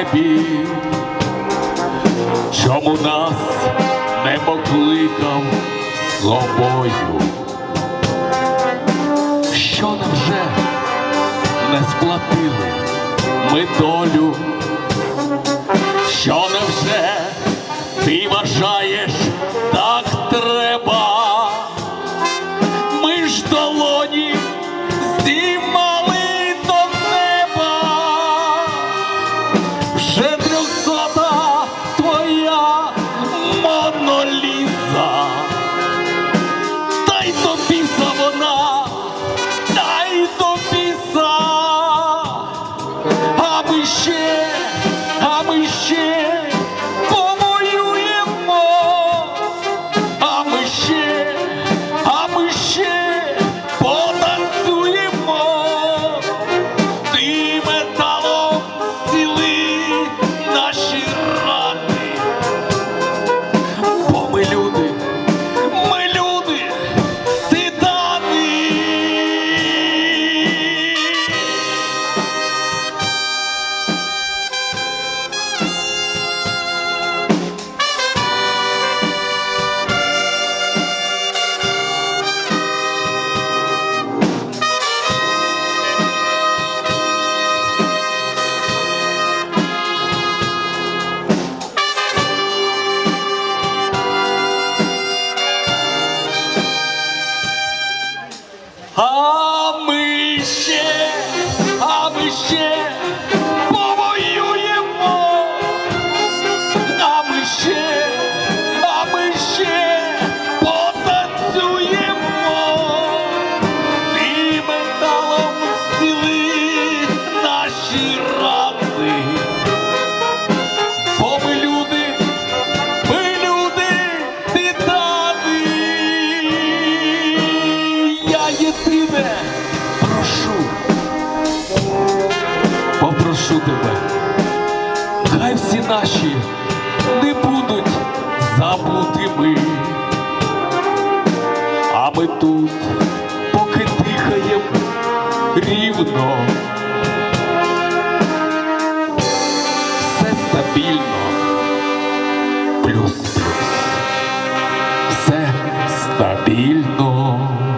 небі. Чому нас не покликав з собою? Що нам вже не сплатили ми долю? А ми ще, а ми ще повоюємо, а ми ще, а ми ще потанцюємо, і металом зціли наші єдине прошу, попрошу тебе, хай всі наші не будуть забутими. А ми тут, поки дихаєм рівно. Все стабільно, плюс-плюс. Все стабільно.